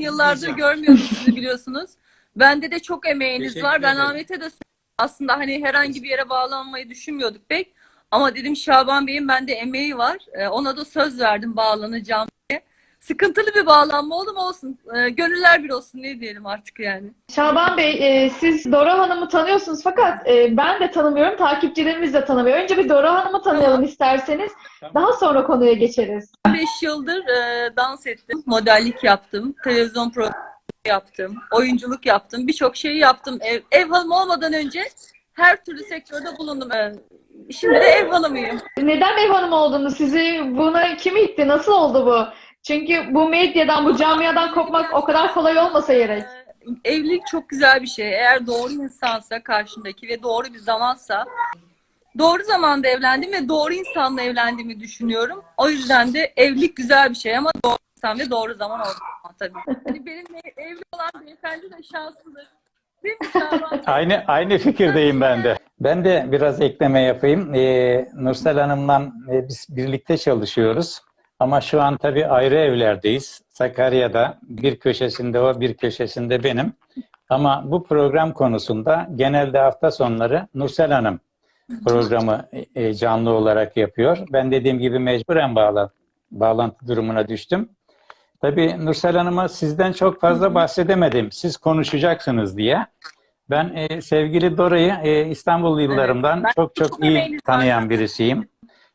yıllardır görmüyorum sizi biliyorsunuz. Bende de çok emeğiniz Teşekkür var. Ben ederim. Ahmet'e de aslında hani herhangi bir yere bağlanmayı düşünmüyorduk pek. Ama dedim Şaban Bey'in bende emeği var. Ee, Ona da söz verdim bağlanacağım diye. Sıkıntılı bir bağlanma oldu mu olsun. Ee, Gönüller bir olsun ne diyelim artık yani. Şaban Bey, e, siz Dora Hanım'ı tanıyorsunuz fakat e, ben de tanımıyorum, takipçilerimiz de tanımıyor. Önce bir Dora Hanım'ı tanıyalım isterseniz. Daha sonra konuya geçeriz. 5 yıldır e, dans ettim. Modellik yaptım. Televizyon programı yaptım. Oyunculuk yaptım. Birçok şeyi yaptım. Ev, ev hanımı olmadan önce her türlü sektörde bulundum. E, şimdi de ev hanımıyım. Neden ev hanımı oldunuz? Sizi buna kim itti? Nasıl oldu bu? Çünkü bu medyadan, bu camiadan kopmak o kadar kolay olmasa gerek. Ee, Evlilik çok güzel bir şey. Eğer doğru insansa karşındaki ve doğru bir zamansa doğru zamanda evlendim ve doğru insanla evlendiğimi düşünüyorum. O yüzden de evlilik güzel bir şey ama doğru insan ve doğru zaman zaman tabii. Hani benimle evli olan beyefendi de şanslıdır. Değil mi? Aynı aynı fikirdeyim ben de. Ben de biraz ekleme yapayım. Ee, Nursel Hanım'la e, biz birlikte çalışıyoruz. Ama şu an tabii ayrı evlerdeyiz. Sakarya'da bir köşesinde o, bir köşesinde benim. Ama bu program konusunda genelde hafta sonları Nursel Hanım programı e, canlı olarak yapıyor. Ben dediğim gibi mecburen bağlan bağlantı durumuna düştüm. Tabii Nursel Hanım'a sizden çok fazla bahsedemedim. Siz konuşacaksınız diye. Ben e, sevgili Dora'yı e, İstanbul yıllarımdan Ben çok çok iyi tanıyan birisiyim.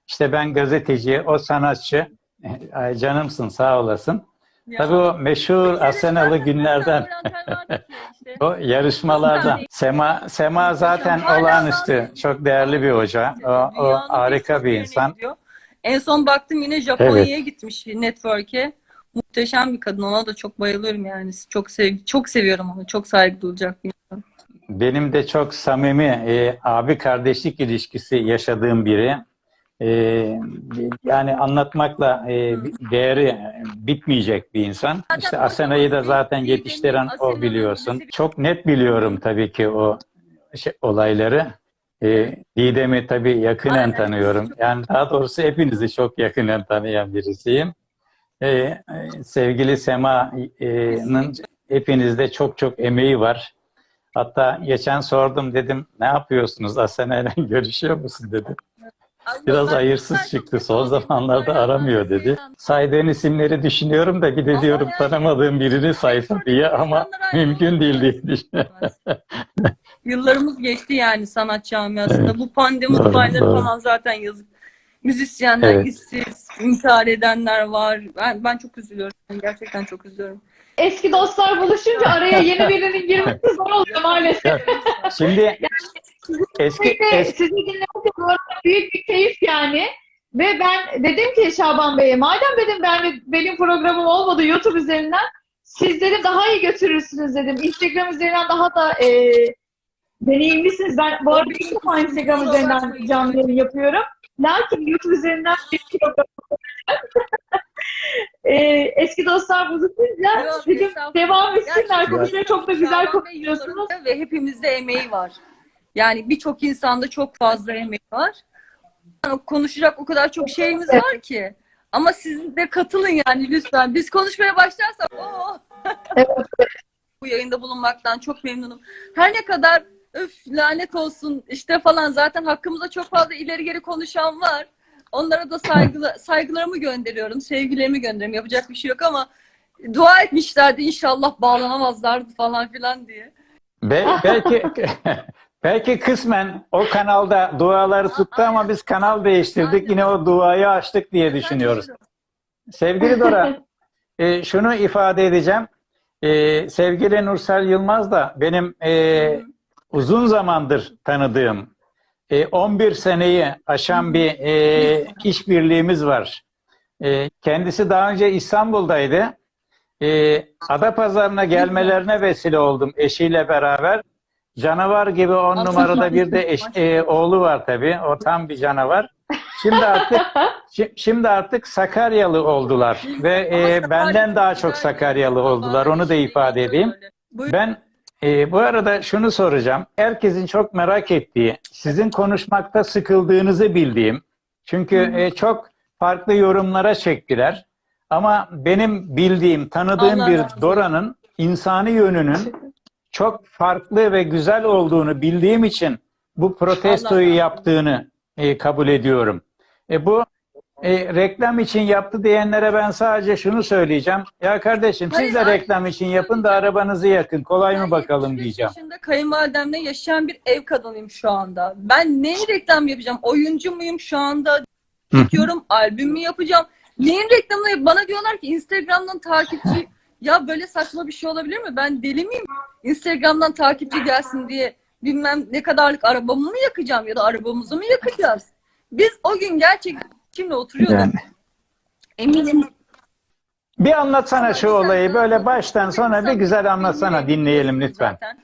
İşte ben gazeteci, o sanatçı. Ay, canımsın, sağ olasın. Ya. Tabii o meşhur Asenalı günlerden, o yarışmalardan. Sema, Sema zaten olağanüstü, çok değerli bir hoca. O, o harika bir insan. En son baktım yine Japonya'ya gitmiş network'e. Muhteşem bir kadın. Ona da çok bayılıyorum yani. Çok sev çok seviyorum onu. Çok saygı duyacak bir insan. Benim de çok samimi e, abi kardeşlik ilişkisi yaşadığım biri. E, yani anlatmakla e, değeri bitmeyecek bir insan. İşte Asena'yı da zaten yetiştiren o biliyorsun. Çok net biliyorum tabii ki o şey, olayları. E, Didem'i tabii yakinen tanıyorum. Yani daha doğrusu hepinizi çok yakinen tanıyan birisiyim. E, sevgili Sema'nın hepinizde çok çok emeği var. Hatta geçen sordum dedim ne yapıyorsunuz Asena ile görüşüyor musun dedi. Biraz hayırsız çıktı. Son zamanlarda aramıyor dedi. Saydığın isimleri düşünüyorum da bir de diyorum tanımadığım birini sayfa diye ama mümkün değil diye düşünüyorum. Yıllarımız geçti yani sanat camiasında. Bu pandemi Doğru, olayları doğru. falan zaten yazık. Müzisyenler Evet. işsiz, intihar edenler var. Ben, ben çok üzülüyorum. Gerçekten çok üzülüyorum. Eski dostlar buluşunca araya yeni birinin girmesi zor oluyor maalesef. Şimdi eski, eski sizi dinlemek bu arada büyük bir keyif yani. Ve ben dedim ki Şaban Bey'e, madem dedim ben benim programım olmadı YouTube üzerinden, siz dedim daha iyi götürürsünüz dedim. Instagram üzerinden daha da e, deneyimlisiniz. Ben bu arada ilk defa Instagram üzerinden canlı yayın yapıyorum. Lakin YouTube üzerinden bir program e, eski dostlar buluşunca Yok, dedim devam etsinler. Gerçekten Konuşmayı çok da güzel konuşuyorsunuz. Ve hepimizde emeği var. Yani birçok insanda çok fazla emeği var. Yani konuşacak o kadar çok şeyimiz var ki. Ama siz de katılın yani lütfen. Biz konuşmaya başlarsak o Evet. bu yayında bulunmaktan çok memnunum. Her ne kadar öf lanet olsun işte falan zaten hakkımızda çok fazla ileri geri konuşan var. Onlara da saygılı, saygılarımı gönderiyorum, sevgilerimi gönderiyorum. Yapacak bir şey yok ama dua etmişlerdi inşallah bağlanamazlardı falan filan diye. Be- belki belki kısmen o kanalda duaları tuttu ama biz kanal değiştirdik. Yine o duayı açtık diye düşünüyoruz. Sevgili Dora, e, şunu ifade edeceğim. E, sevgili Nursel Yılmaz da benim e, uzun zamandır tanıdığım, e, 11 seneyi aşan bir e, işbirliğimiz var. E, kendisi daha önce İstanbul'daydı. E, Adapazarı'na gelmelerine vesile oldum eşiyle beraber. Canavar gibi on numarada bir de eş, e, oğlu var tabii. O tam bir canavar. Şimdi artık şi- şimdi artık Sakaryalı oldular ve e, benden daha çok Sakaryalı oldular. Onu da ifade edeyim. Ben e, bu arada şunu soracağım. Herkesin çok merak ettiği, sizin konuşmakta sıkıldığınızı bildiğim. Çünkü e, çok farklı yorumlara çektiler. Ama benim bildiğim, tanıdığım Allah bir. Dora'nın insani yönünün çok farklı ve güzel olduğunu bildiğim için bu protestoyu Allah yaptığını e, kabul ediyorum. E, bu e, reklam için yaptı diyenlere ben sadece şunu söyleyeceğim. Ya kardeşim Hayır, siz de hayır. reklam için yapın da arabanızı yakın. Kolay mı bakalım 75 diyeceğim. yaşında kayınvalidemle yaşayan bir ev kadınıyım şu anda. Ben neyin reklam yapacağım? Oyuncu muyum şu anda? Diyorum albüm mü yapacağım? Neyin reklamını yap- Bana diyorlar ki Instagram'dan takipçi ya böyle saçma bir şey olabilir mi? Ben deli miyim? Instagram'dan takipçi gelsin diye bilmem ne kadarlık arabamı mı yakacağım ya da arabamızı mı yakacağız? Biz o gün gerçekten kimle oturuyorduk? Yani. Eminim Bir anlatsana şu olayı böyle baştan sona bir güzel anlatsana dinleyelim lütfen. Zaten.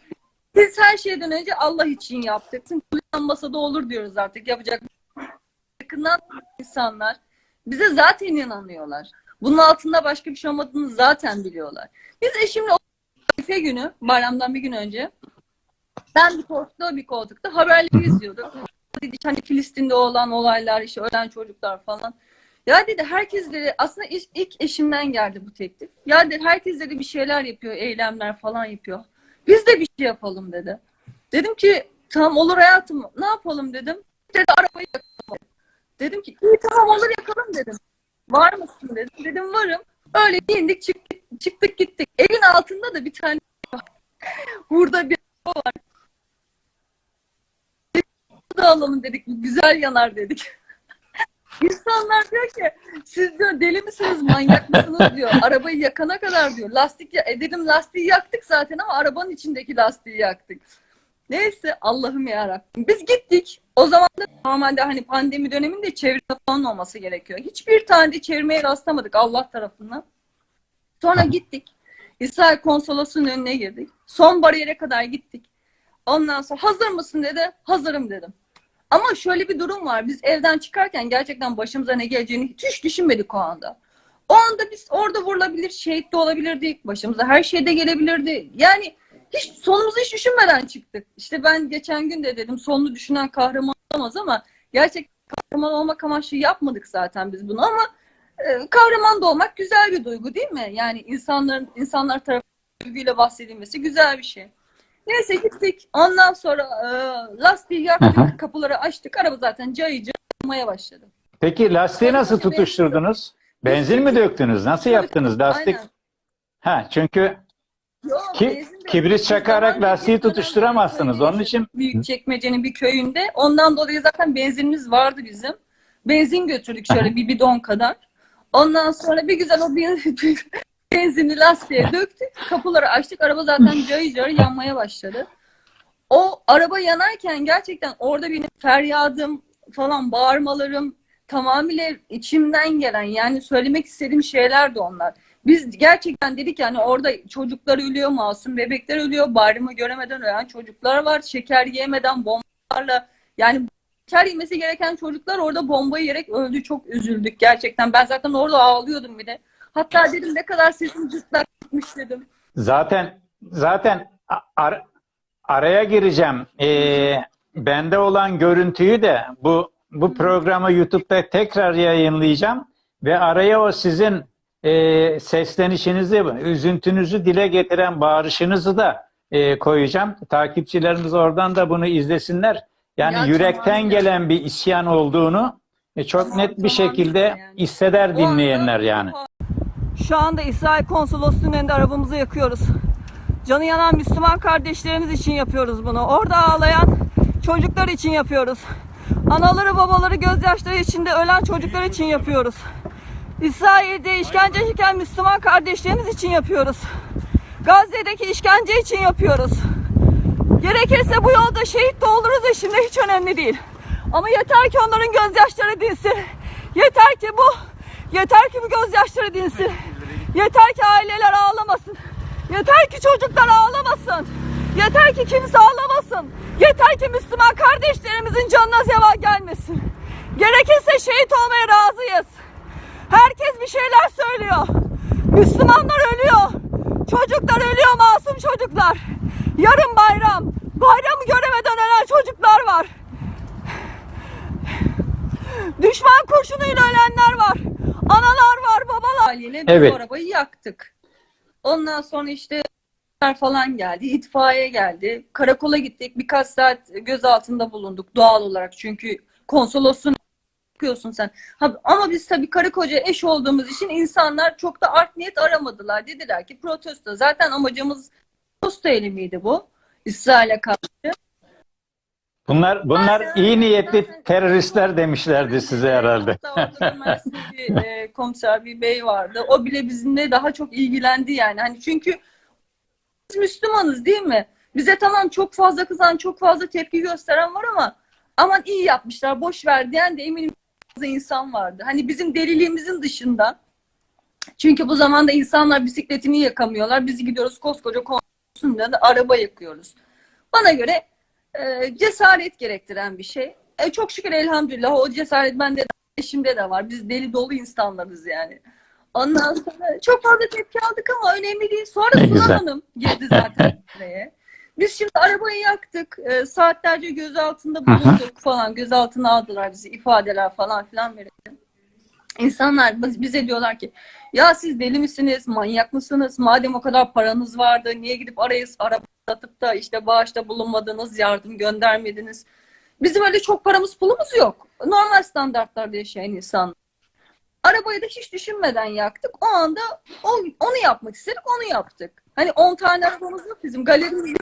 Biz her şeyden önce Allah için yaptık. Kullanmasa da olur diyoruz artık. Yapacak şey yakından insanlar bize zaten inanıyorlar. Bunun altında başka bir şey olmadığını zaten biliyorlar. Biz eşimle Arife günü, bayramdan bir gün önce ben bir koltukta bir koltukta haberleri izliyorduk. Dedi, hani Filistin'de olan olaylar, işte ölen çocuklar falan. Ya dedi herkes dedi aslında ilk, ilk eşimden geldi bu teklif. Ya dedi herkes dedi bir şeyler yapıyor, eylemler falan yapıyor. Biz de bir şey yapalım dedi. Dedim ki tamam olur hayatım ne yapalım dedim. Dedi arabayı yakalım. Dedim ki iyi tamam olur yakalım dedim. Var mısın dedim. Dedim varım. Öyle indik çıktık, çıktık gittik. Evin altında da bir tane burada bir var. Da alalım dedik. Güzel yanar dedik. İnsanlar diyor ki siz diyor deli misiniz manyak mısınız diyor. Arabayı yakana kadar diyor. Lastik ya e dedim lastiği yaktık zaten ama arabanın içindeki lastiği yaktık. Neyse Allah'ım yarabbim. Biz gittik. O zaman da normalde hani pandemi döneminde çevre falan olması gerekiyor. Hiçbir tane de çevirmeye rastlamadık Allah tarafından. Sonra gittik. İsrail konsolosunun önüne girdik. Son bariyere kadar gittik. Ondan sonra hazır mısın dedi. Hazırım dedim. Ama şöyle bir durum var. Biz evden çıkarken gerçekten başımıza ne geleceğini hiç düşünmedik o anda. O anda biz orada vurulabilir, şehit de olabilirdik. Başımıza her şey de gelebilirdi. Yani hiç sonumuzu hiç düşünmeden çıktık. İşte ben geçen gün de dedim sonunu düşünen kahraman olamaz ama gerçek kahraman olmak amaçlı yapmadık zaten biz bunu ama e, kahraman da olmak güzel bir duygu değil mi? Yani insanların insanlar tarafından duyguyla bahsedilmesi güzel bir şey. Neyse gittik. Ondan sonra e, lastiği yaktık, Hı hı. kapıları açtık. Araba zaten cayı cayı başladı. Peki lastiği nasıl tabii. tutuşturdunuz? Benzin mi döktünüz? Nasıl Tabii, yaptınız? Lastik Aynen. Ha çünkü Yok, Ki- benzin de- kibrit çakarak lastiği bir dönem tutuşturamazsınız. Onun için- büyük çekmecenin bir köyünde. Ondan dolayı zaten benzinimiz vardı bizim. Benzin götürdük şöyle bir bidon kadar. Ondan sonra bir güzel o benzin, benzini lastiğe döktük. Kapıları açtık. Araba zaten cayır cayır yanmaya başladı. O araba yanarken gerçekten orada benim feryadım falan bağırmalarım tamamıyla içimden gelen yani söylemek istediğim şeyler de onlar. Biz gerçekten dedik yani orada çocuklar ölüyor, masum bebekler ölüyor, bayramı göremeden ölen çocuklar var, şeker yemeden bombalarla yani şeker yemesi gereken çocuklar orada bomba yiyerek öldü. Çok üzüldük gerçekten. Ben zaten orada ağlıyordum bir de. Hatta dedim ne kadar sesim cırtlak gitmiş dedim. zaten zaten ar- araya gireceğim. Ee, bende olan görüntüyü de bu bu programı YouTube'da tekrar yayınlayacağım ve araya o sizin e, seslenişinizi, üzüntünüzü dile getiren bağırışınızı da e, koyacağım. Takipçilerimiz oradan da bunu izlesinler. Yani Ya yürekten tamam. gelen bir isyan olduğunu e, çok Tamam, net bir tamam şekilde yani. hisseder O dinleyenler anda- yani. Şu anda İsrail konsolosluğunun önünde arabamızı yakıyoruz. Canı yanan Müslüman kardeşlerimiz için yapıyoruz bunu. Orada ağlayan çocuklar için yapıyoruz. Anaları babaları gözyaşları içinde ölen çocuklar için yapıyoruz. İsrail'de işkence çeken Müslüman kardeşlerimiz için yapıyoruz. Gazze'deki işkence için yapıyoruz. Gerekirse bu yolda şehit de oluruz eşimle hiç önemli değil. Ama yeter ki onların gözyaşları dinsin. Yeter ki bu, yeter ki bu gözyaşları dinsin. Yeter ki aileler ağlamasın. Yeter ki çocuklar ağlamasın. Yeter ki kimse ağlamasın. Yeter ki Müslüman kardeşlerimizin canına zeval gelmesin. Gerekirse şehit olmaya razıyız. Herkes bir şeyler söylüyor. Müslümanlar ölüyor. Çocuklar ölüyor, masum çocuklar. Yarın bayram. Bayramı göremeden ölen çocuklar var. Düşman kurşunuyla ölenler var. Analar var, babalar. Haliyle biz Evet. arabayı yaktık. Ondan sonra işte falan geldi, itfaiye geldi. Karakola gittik. Birkaç saat gözaltında bulunduk doğal olarak. Çünkü konsolosun yapıyorsun sen. Ha, ama biz tabii karı koca eş olduğumuz için insanlar çok da art niyet aramadılar. Dediler ki protesto. Zaten amacımız protesto eylemiydi bu. İsrail'e karşı. Bunlar bunlar Aynen. iyi niyetli teröristler demişlerdi size herhalde. Hatta orada bir Mersin'de bir e, komiser bir bey vardı. O bile bizimle daha çok ilgilendi yani. Hani çünkü biz Müslümanız değil mi? Bize tamam çok fazla kızan, çok fazla tepki gösteren var ama aman iyi yapmışlar, boş ver diyen de eminim fazla insan vardı. Hani bizim deliliğimizin dışında. Çünkü bu zamanda insanlar bisikletini yakamıyorlar. Biz gidiyoruz koskoca konusunda da araba yakıyoruz. Bana göre e, cesaret gerektiren bir şey. E, çok şükür elhamdülillah o cesaret bende de eşimde de var. Biz deli dolu insanlarız yani. Ondan sonra çok fazla tepki aldık ama önemli değil. Sonra Ne Suna güzel. Hanım girdi zaten buraya. Biz şimdi arabayı yaktık. E, saatlerce gözaltında bulunduk falan. Gözaltına aldılar bizi. ifadeler falan filan verildi. İnsanlar biz- bize diyorlar ki ya siz deli misiniz, manyak mısınız? Madem o kadar paranız vardı niye gidip arayı araba satıp da işte bağışta bulunmadınız, yardım göndermediniz? Bizim öyle çok paramız pulumuz yok. Normal standartlarda yaşayan insan. Arabayı da hiç düşünmeden yaktık. O anda o, onu yapmak istedik, onu yaptık. Hani 10 tane arabamız yok bizim. Galerimiz yok.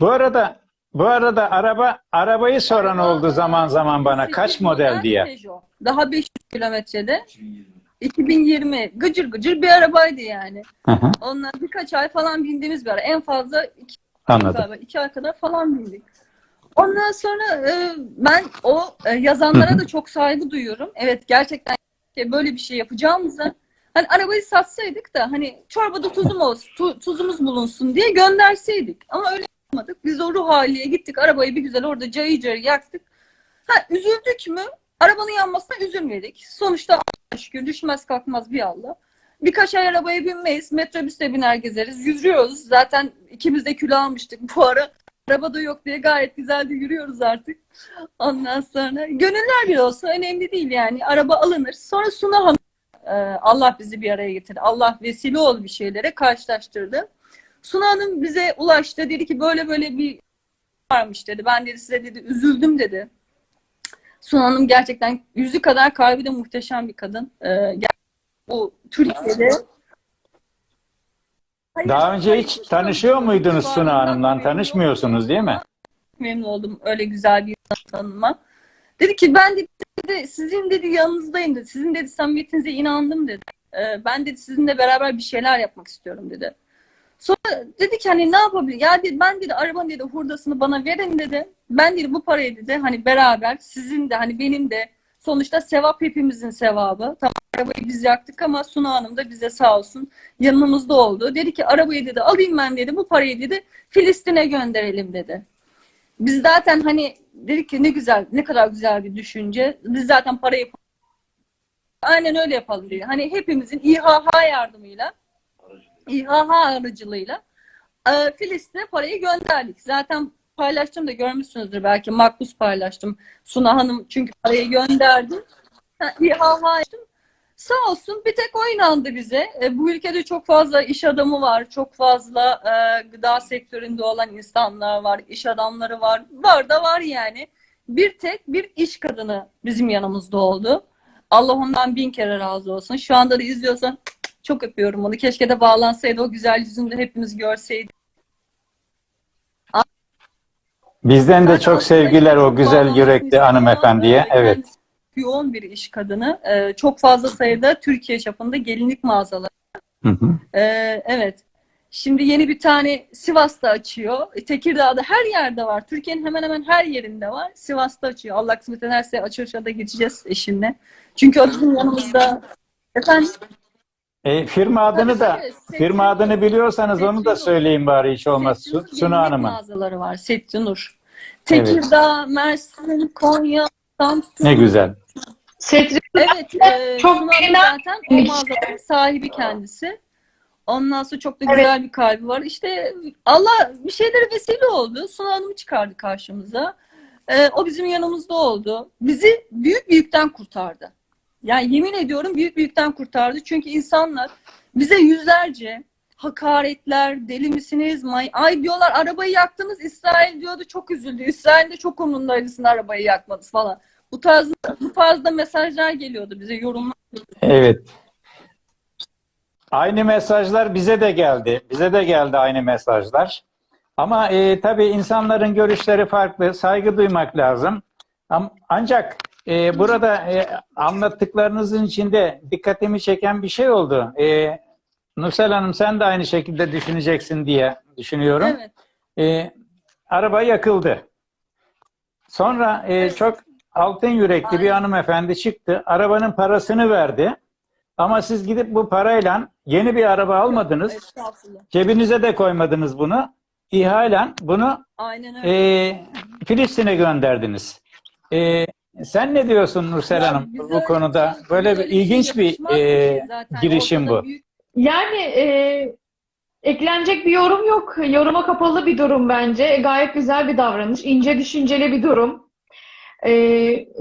Bu arada bu arada araba arabayı soran Araba, oldu zaman zaman bana kaç model diye. Peugeot. Daha 500 kilometrede. 2020. Gıcır gıcır bir arabaydı yani. Hı hı, Ondan birkaç ay falan bindiğimiz bir ara. En fazla iki, Anladım. galiba, iki ay kadar falan bindik. Ondan sonra e, ben o e, yazanlara da çok saygı duyuyorum. Evet gerçekten böyle bir şey yapacağımıza hani arabayı satsaydık da hani çorbada tuzum olsun, tu- tuzumuz bulunsun diye gönderseydik. Ama öyle yapmadık. Biz o ruh haliye gittik. Arabayı bir güzel orada cayır cayır yaktık. Ha üzüldük mü? Arabanın yanmasına üzülmedik. Sonuçta şükür düşmez kalkmaz bir Allah. Birkaç ay arabaya binmeyiz. Metrobüste biner gezeriz. Yürüyoruz. Zaten ikimiz de kilo almıştık bu ara. Arabada yok diye gayet güzel de yürüyoruz artık. Ondan sonra gönüller bir olsa önemli değil yani. Araba alınır. Sonra Suna Hanım e, Allah bizi bir araya getirdi. Allah vesile ol bir şeylere karşılaştırdı. Suna Hanım bize ulaştı. Dedi ki böyle böyle bir varmış dedi. Ben dedi size dedi üzüldüm dedi. Suna Hanım gerçekten yüzü kadar kalbi de muhteşem bir kadın. Ee, bu Türkiye'de Hayır, Daha önce hiç tanışıyor muydunuz Suna Hanım'la? Tanışmıyorsunuz değil mi? memnun oldum öyle güzel bir insan tanıma. Dedi ki ben dedi, sizin dedi yanınızdayım dedi. Sizin dedi samimiyetinize inandım dedi. Ee, ben dedi sizinle beraber bir şeyler yapmak istiyorum dedi. Sonra dedi ki hani ne yapabilir? Ya dedi ben dedi arabanın dedi hurdasını bana verin dedi. Ben dedi bu parayı dedi hani beraber sizin de hani benim de sonuçta sevap hepimizin sevabı. Tamam arabayı biz yaktık ama Suna Hanım da bize sağ olsun yanımızda oldu. Dedi ki arabayı dedi alayım ben dedi bu parayı dedi Filistin'e gönderelim dedi. Biz zaten hani dedik ki ne güzel, ne kadar güzel bir düşünce. Biz zaten para yapalım. Aynen öyle yapalım diyor. Hani hepimizin İHH yardımıyla, İHH aracılığıyla e, Filistin'e parayı gönderdik. Zaten paylaştım da görmüşsünüzdür belki. Makbuz paylaştım. Suna Hanım çünkü parayı gönderdi. Ha, İHH açtım. Sağ olsun bir tek o inandı bize. E, bu ülkede çok fazla iş adamı var. Çok fazla e, gıda sektöründe olan insanlar var. iş adamları var. Var da var yani. Bir tek bir iş kadını bizim yanımızda oldu. Allah ondan bin kere razı olsun. Şu anda da izliyorsan çok öpüyorum onu. Keşke de bağlansaydı o güzel yüzünü de hepimiz görseydik. Bizden de çok sevgiler o güzel yürekli hanımefendiye. Evet. Yoğun bir iş kadını. E, çok fazla sayıda Türkiye çapında gelinlik mağazaları. Hı hı. E, evet. Şimdi yeni bir tane Sivas'ta açıyor. E, Tekirdağ'da her yerde var. Türkiye'nin hemen hemen her yerinde var. Sivas'ta açıyor. Allah kısmet ederse açılışa da gideceğiz eşimle. Çünkü o bizim yanımızda. Efendim? E, firma adını da Tabii, tabii. firma adını biliyorsanız onu da söyleyin bari hiç olmaz Su- Setrinur Suna gelinlik Hanım'ın. mağazaları var. Setrinur. Evet. Tekirdağ, Mersin, Konya, Samsun. Ne güzel. Setri Evet, e, Çok Hanım bilinen zaten o mağazanın sahibi kendisi. Ondan sonra çok da güzel bir kalbi var. İşte Allah bir şeylere vesile oldu. Suna Hanım'ı çıkardı karşımıza. E, o bizim yanımızda oldu. Bizi büyük büyükten kurtardı. Yani yemin ediyorum büyük büyükten kurtardı. Çünkü insanlar bize yüzlerce hakaretler, deli misiniz? May Ay diyorlar arabayı yaktınız. İsrail diyordu çok üzüldü. İsrail de çok umurundaydı sizin arabayı yakmadınız falan. Bu tarz bu tarzda mesajlar geliyordu bize yorumlar. Evet. Aynı mesajlar bize de geldi. Bize de geldi aynı mesajlar. Ama e, tabii insanların görüşleri farklı. Saygı duymak lazım. Ancak e, burada e, anlattıklarınızın içinde dikkatimi çeken bir şey oldu. E, Nursel Hanım sen de aynı şekilde düşüneceksin diye düşünüyorum. Evet. E, araba yakıldı. Sonra e, Evet. çok altın yürekli bir Aynen. hanımefendi çıktı. Arabanın parasını verdi. Ama siz gidip bu parayla yeni bir araba almadınız. Estağfurullah. Cebinize de koymadınız bunu. İhalen bunu Aynen öyle. e, Filistin'e gönderdiniz. E, sen ne diyorsun Nursel Ya Hanım bu konuda? şey- Böyle bir şey ilginç bir e, şey zaten. girişim Ortada bu. büyük Yani e, eklenecek bir yorum yok. Yoruma kapalı bir durum bence. E, Gayet güzel bir davranış. ince düşünceli bir durum. E,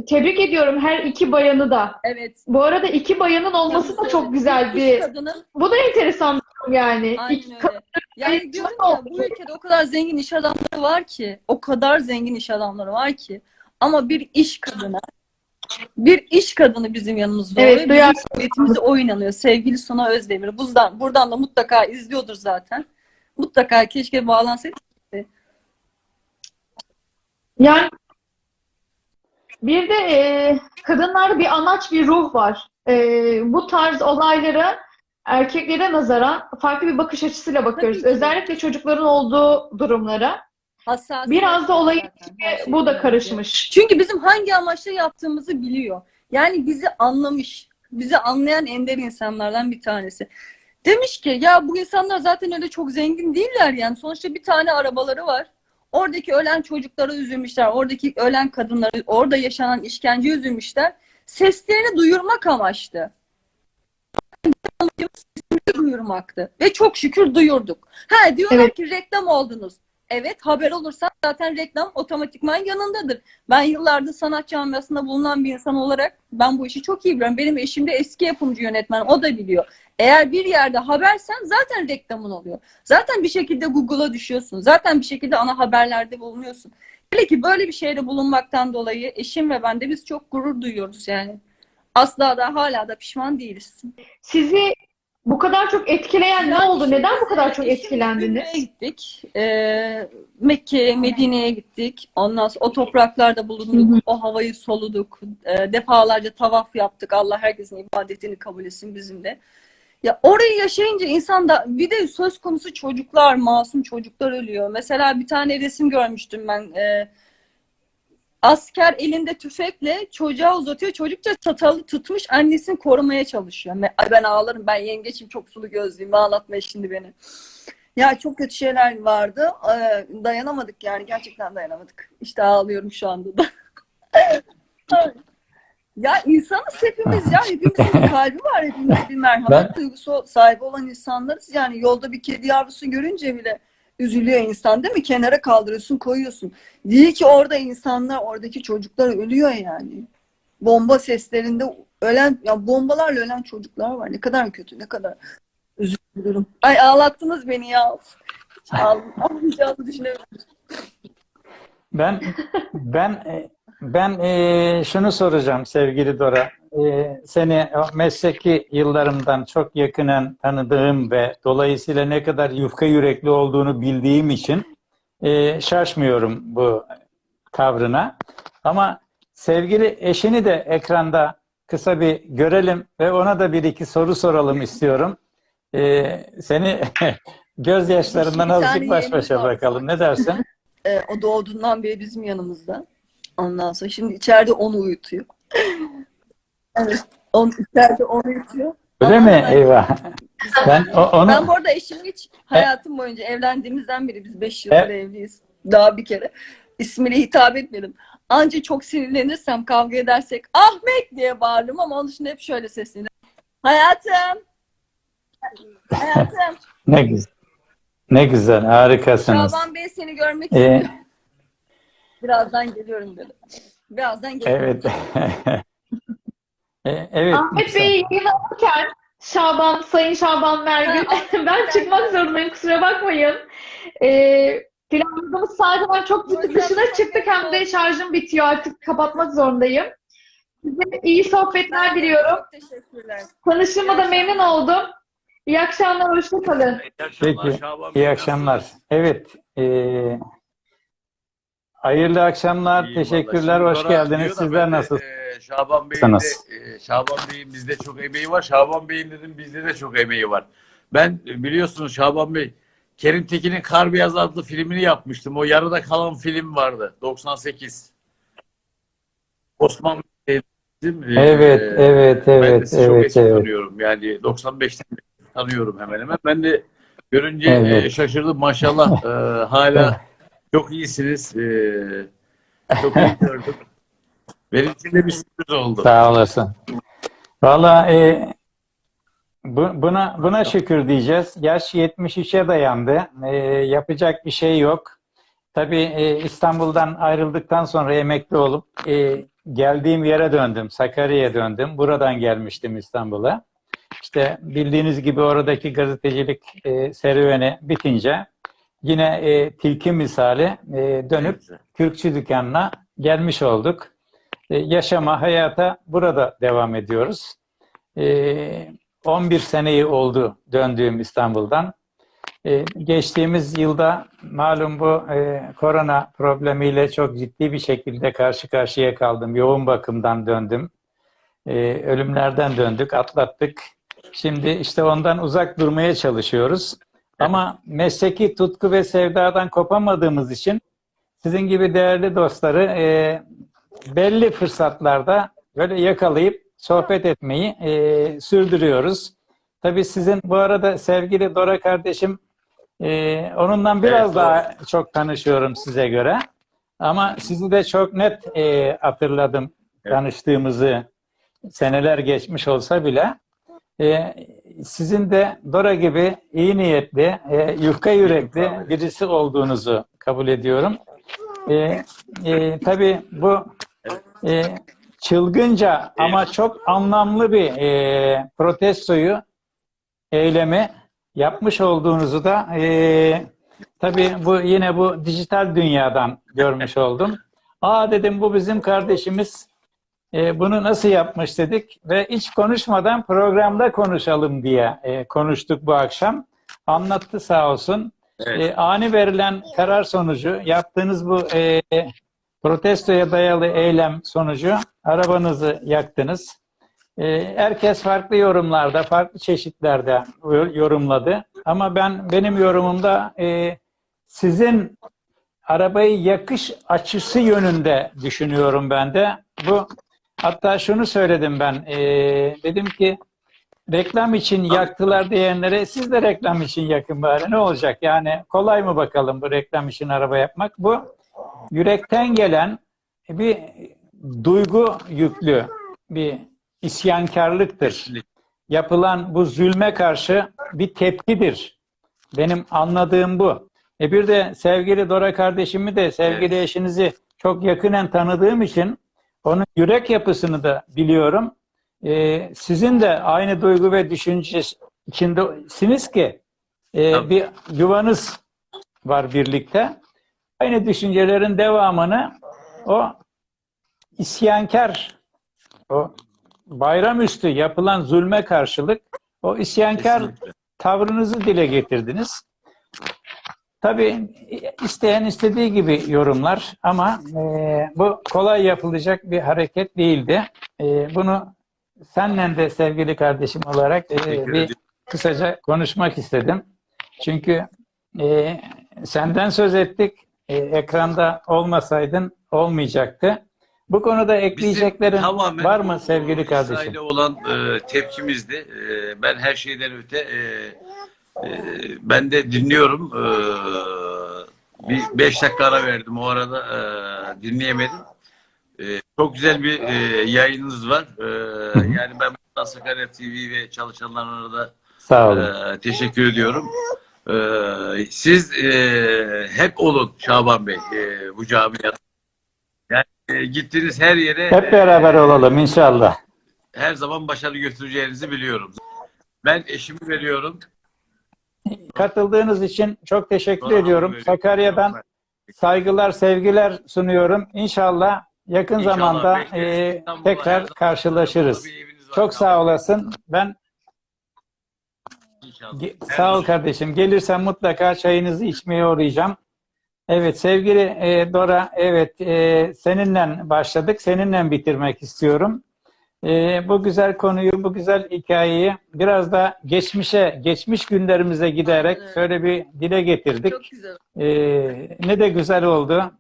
tebrik ediyorum her iki bayanı da. Evet. Bu arada iki bayanın olması da çok güzel bir... kadının Bu da enteresan bir durum yani. Aynen İki öyle. Yani diyorum ya bu ülkede o kadar zengin iş adamları var ki, o kadar zengin iş adamları var ki ama bir iş kadını bir iş kadını bizim yanımızda Evet, oluyor. duyar- Bizim sohbetimize o inanıyor. Sevgili Suna Özdemir. Buradan, buradan da mutlaka izliyordur zaten. Mutlaka keşke bağlansaydı. Yani bir de e, kadınlarda bir anaç bir ruh var. E, bu tarz olaylara erkeklere nazaran farklı bir bakış açısıyla bakıyoruz. Özellikle çocukların olduğu durumlara. Hassasiyet Biraz da olayın zaten her Bu da karışmış. Çünkü bizim hangi amaçla yaptığımızı biliyor. Yani bizi anlamış. Bizi anlayan ender insanlardan bir tanesi. Demiş ki ya bu insanlar zaten öyle çok zengin değiller yani. Sonuçta bir tane arabaları var. Oradaki ölen çocuklara üzülmüşler. Oradaki ölen kadınları, orada yaşanan işkence üzülmüşler. Seslerini duyurmak amaçlı. Sesini duyurmaktı. Ve çok şükür duyurduk. Ha diyorlar Evet. ki reklam oldunuz. Evet haber olursa zaten reklam otomatikman yanındadır. Ben yıllardır sanat camiasında bulunan bir insan olarak ben bu işi çok iyi biliyorum. Benim eşim de eski yapımcı yönetmen o da biliyor. Eğer bir yerde habersen zaten reklamın oluyor. Zaten bir şekilde Google'a düşüyorsun. Zaten bir şekilde ana haberlerde bulunuyorsun. Hele ki böyle bir şeyde bulunmaktan dolayı eşim ve ben de biz çok gurur duyuyoruz yani. Asla da hala da pişman değiliz. Sizi bu kadar çok etkileyen ne oldu? mesela? Neden bu kadar çok eşimle etkilendiniz? Gittik. Ee, Mekke'ye, Medine'ye gittik. Ondan sonra o topraklarda bulunduk. Hı hı. O havayı soluduk. Ee, defalarca tavaf yaptık. Allah herkesin ibadetini kabul etsin bizim de. Ya orayı yaşayınca insan da bir de söz konusu çocuklar, masum çocuklar ölüyor. Mesela bir tane resim görmüştüm ben. Ee, asker elinde tüfekle çocuğa uzatıyor. Çocukça çatalı tutmuş annesini korumaya çalışıyor. Ben ağlarım. Ben yengeçim çok sulu gözlüyüm. Ağlatma şimdi beni. Ya çok kötü şeyler vardı. Ee, dayanamadık yani. Gerçekten dayanamadık. İşte ağlıyorum şu anda da. ya insanız hepimiz ya. Hepimizin bir kalbi var. Hepimiz bir merhamet Ben- duygusu sahibi olan insanlarız. Yani yolda bir kedi yavrusu görünce bile üzülüyor insan değil mi? Kenara kaldırıyorsun, koyuyorsun. Değil ki orada insanlar, oradaki çocuklar ölüyor yani. Bomba seslerinde ölen, ya bombalarla ölen çocuklar var. Ne kadar kötü, ne kadar üzülürüm. Ay ağlattınız beni ya. Ağl- Ağlayacağımı düşünemiyorum. Ben ben e, ben e, şunu soracağım sevgili Dora. E, seni mesleki yıllarımdan çok yakinen tanıdığım ve dolayısıyla ne kadar yufka yürekli olduğunu bildiğim için e, şaşmıyorum bu tavrına. Ama sevgili eşini de ekranda kısa bir görelim ve ona da bir iki soru soralım istiyorum. E, seni gözyaşlarından azıcık baş başa bırakalım. Ne dersin? Ee, o doğduğundan beri bizim yanımızda. Ondan sonra şimdi içeride onu uyutuyor. evet. On, içeride onu uyutuyor. Öyle Ama mi? ben- Eyvah. Ben o- onu Ben bu arada eşim hiç hayatım boyunca evlendiğimizden beri biz 5 yıldır evliyiz. Daha bir kere ismiyle hitap etmedim. Anca çok sinirlenirsem kavga edersek Ahmet diye bağırırım ama onun dışında hep şöyle seslenirim. Hayatım. Hayatım. ne güzel. Ne güzel, harikasınız. Şaban Bey seni görmek Ee, istiyorum. Birazdan geliyorum dedi. Birazdan geliyorum. evet. E, evet. Ahmet. Bey'i yayın alırken Şaban, Sayın Şaban Mergül, ben çıkmak zorundayım kusura bakmayın. Ee, planladığımız saatten çok dışına çıktık hem de şarjım bitiyor artık kapatmak zorundayım. Size iyi sohbetler diliyorum. Teşekkürler. Tanıştığıma da memnun oldum. İyi akşamlar, hoşça kalın. İyi akşamlar Peki, Bey. İyi akşamlar. Evet. e, hayırlı akşamlar. İyi Teşekkürler. Hoş geldiniz. Sizler nasıl? e, Şaban Bey'in de, e, Şaban Bey'in bizde çok emeği var. Şaban Bey'in dedim bizde de çok emeği var. Ben e, biliyorsunuz Şaban Bey Kerim Tekin'in Kar Beyaz adlı filmini yapmıştım. O yarıda kalan film vardı. 98. Osman Bey bizim, e, Evet, evet, Ben de evet, sizi çok evet, eski evet. tanıyorum. Yani 95'ten beri tanıyorum hemen hemen. Ben de görünce Evet. e, şaşırdım. Maşallah e, hala çok iyisiniz. E, çok iyi gördüm. Benim için de bir sürpriz oldu. Sağ olasın. Valla e, bu, buna buna şükür diyeceğiz. Yaş 73'e dayandı. E, yapacak bir şey yok. Tabii e, İstanbul'dan ayrıldıktan sonra emekli olup e, geldiğim yere döndüm. Sakarya'ya döndüm. Buradan gelmiştim İstanbul'a. İşte bildiğiniz gibi oradaki gazetecilik e, serüveni bitince yine e, tilki misali e, dönüp Kürkçü dükkanına gelmiş olduk. E, yaşama, hayata burada devam ediyoruz. E, 11 seneyi oldu döndüğüm İstanbul'dan. E, geçtiğimiz yılda malum bu e, korona problemiyle çok ciddi bir şekilde karşı karşıya kaldım. Yoğun bakımdan döndüm. E, ölümlerden döndük, atlattık. Şimdi işte ondan uzak durmaya çalışıyoruz. Ama mesleki tutku ve sevdadan kopamadığımız için sizin gibi değerli dostları e, belli fırsatlarda böyle yakalayıp sohbet etmeyi e, sürdürüyoruz. Tabii sizin bu arada sevgili Dora kardeşim e, onunla biraz Evet, daha çok tanışıyorum size göre. Ama sizi de çok net e, hatırladım Evet. tanıştığımızı seneler geçmiş olsa bile. E, sizin de Dora gibi iyi niyetli, e, yufka yürekli birisi olduğunuzu kabul ediyorum. E, e, tabii bu e, çılgınca ama çok anlamlı bir e, protestoyu, eylemi yapmış olduğunuzu da e, tabii bu yine bu dijital dünyadan görmüş oldum. Aa dedim bu bizim kardeşimiz e, bunu nasıl yapmış dedik ve hiç konuşmadan programda konuşalım diye e, konuştuk bu akşam. Anlattı sağ olsun. Evet. E, ani verilen karar sonucu yaptığınız bu e, protestoya dayalı eylem sonucu arabanızı yaktınız. E, herkes farklı yorumlarda, farklı çeşitlerde yorumladı. Ama ben benim yorumumda e, sizin arabayı yakış açısı yönünde düşünüyorum ben de. Bu hatta şunu söyledim ben. e, dedim ki reklam için yaktılar diyenlere siz de reklam için yakın bari ne olacak? Yani kolay mı bakalım bu reklam için araba yapmak? Bu yürekten gelen bir duygu yüklü bir isyankarlıktır. Yapılan bu zulme karşı bir tepkidir. Benim anladığım bu. E bir de sevgili Dora kardeşimi de sevgili eşinizi çok yakinen tanıdığım için onun yürek yapısını da biliyorum. E, sizin de aynı duygu ve düşünce içindesiniz ki e, Tabii. bir yuvanız var birlikte. Aynı düşüncelerin devamını o isyankar, o bayramüstü yapılan zulme karşılık o isyankar Kesinlikle. tavrınızı dile getirdiniz. Tabii isteyen istediği gibi yorumlar ama e, bu kolay yapılacak bir hareket değildi. E, bunu senle de sevgili kardeşim olarak e, bir kısaca konuşmak istedim. Çünkü e, senden söz ettik. E, ekranda olmasaydın olmayacaktı. Bu konuda ekleyeceklerin Bizim var mı bu sevgili kardeşim? İsrail'e olan e, tepkimizdi. E, ben her şeyden öte e, ben de dinliyorum. E, bir beş dakika ara verdim. O arada e, dinleyemedim. E, çok güzel bir e, yayınınız var. E, yani ben buradan Sakarya TV ve çalışanlarına da Sağ olun. ee, teşekkür ediyorum. Ee, siz e, hep olun Şaban Bey e, bu camiada. Yani e, gittiğiniz her yere Hep beraber olalım inşallah. her zaman başarı götüreceğinizi biliyorum. Ben eşimi veriyorum. Katıldığınız için çok teşekkür Sonra ediyorum. Sakarya'dan saygılar, sevgiler sunuyorum. İnşallah yakın İnşallah zamanda e, tekrar karşılaşırız. Çok sağ olasın. Ben İnşallah. Sağ ol kardeşim. Gelirsem mutlaka çayınızı içmeye uğrayacağım. Evet sevgili e, Dora, evet e, seninle başladık. Seninle bitirmek istiyorum. E, bu güzel konuyu, bu güzel hikayeyi biraz da geçmişe, geçmiş günlerimize giderek Aynen öyle. şöyle bir dile getirdik. Çok güzel. E, ne de güzel oldu.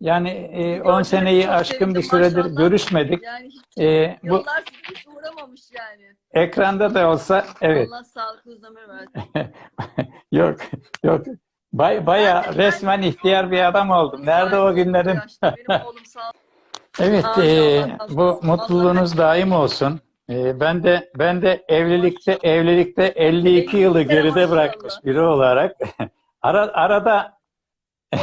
Yani e, 10 Gördüğüme seneyi aşkın bir süredir maşallah. görüşmedik. Yani hiç E, bu yollar sizi hiç uğramamış yani. ekranda da olsa evet. Allah sağlıklı uzun versin. Yok, yok. Bay, baya resmen ihtiyar bir adam oldum. Nerede o günlerin? Yaşta Benim oğlum sağ Evet, e, bu mutluluğunuz daim olsun. E, ben de ben de evlilikte evlilikte 52 yılı geride bırakmış biri olarak ara, arada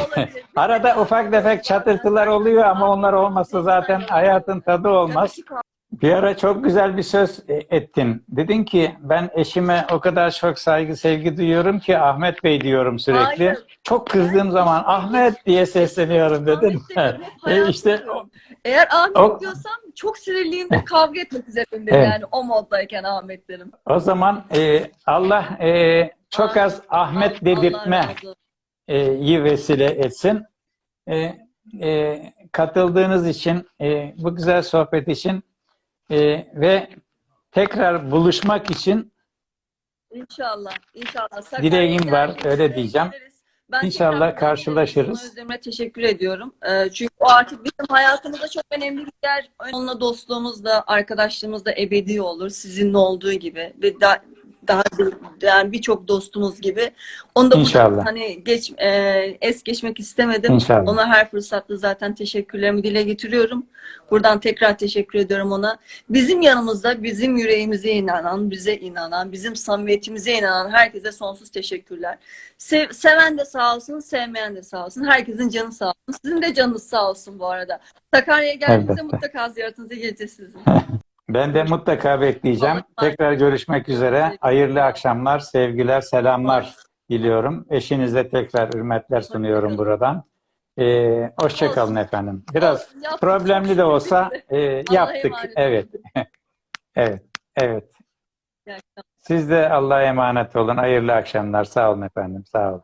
arada ufak tefek çatırtılar oluyor ama onlar olmasa zaten hayatın tadı olmaz. Bir ara çok güzel bir söz e, ettin. Dedin ki ben eşime o kadar çok saygı sevgi duyuyorum ki Ahmet Bey diyorum sürekli. Hayır. Çok kızdığım zaman Ahmet diye sesleniyorum dedin. E, işte. Eğer Ahmet o- diyorsam çok sinirliyimdir, kavga etmek üzereyimdir Evet. yani o moddayken Ahmet derim. o zaman e, Allah e, çok az Ahmet dedirtme e, iyi vesile etsin. E, e, katıldığınız için, e, bu güzel sohbet için e, ve tekrar buluşmak için İnşallah, inşallah. Dileğim var, öyle diyeceğim. geliriz. Ben İnşallah karşılaşırız. Özlem'e teşekkür ediyorum. Ee, çünkü o artık bizim hayatımızda çok önemli bir yer. Onunla dostluğumuz da, arkadaşlığımız da ebedi olur. Sizinle olduğu gibi ve da, daha yani birçok dostumuz gibi. Onu da burada İnşallah. hani geç e, es geçmek istemedim. İnşallah. Ona her fırsatta zaten teşekkürlerimi dile getiriyorum. Buradan tekrar teşekkür ediyorum ona. Bizim yanımızda bizim yüreğimize inanan, bize inanan, bizim samimiyetimize inanan herkese sonsuz teşekkürler. Sev- seven de sağ olsun, sevmeyen de sağ olsun. Herkesin canı sağ olsun. Sizin de canınız sağ olsun bu arada. Sakarya'ya geldiğinizde mutlaka ziyaretinize geleceğiz sizin. Ben de mutlaka bekleyeceğim. Tekrar görüşmek üzere. Hayırlı akşamlar, sevgiler, selamlar diliyorum. Eşinize tekrar hürmetler sunuyorum buradan. Ee, hoşça kalın Olsun. efendim. Biraz yaptık. problemli de olsa e, yaptık. Evet. Evet. Evet. Siz de Allah'a emanet olun. Hayırlı akşamlar. Sağ olun efendim. Sağ olun.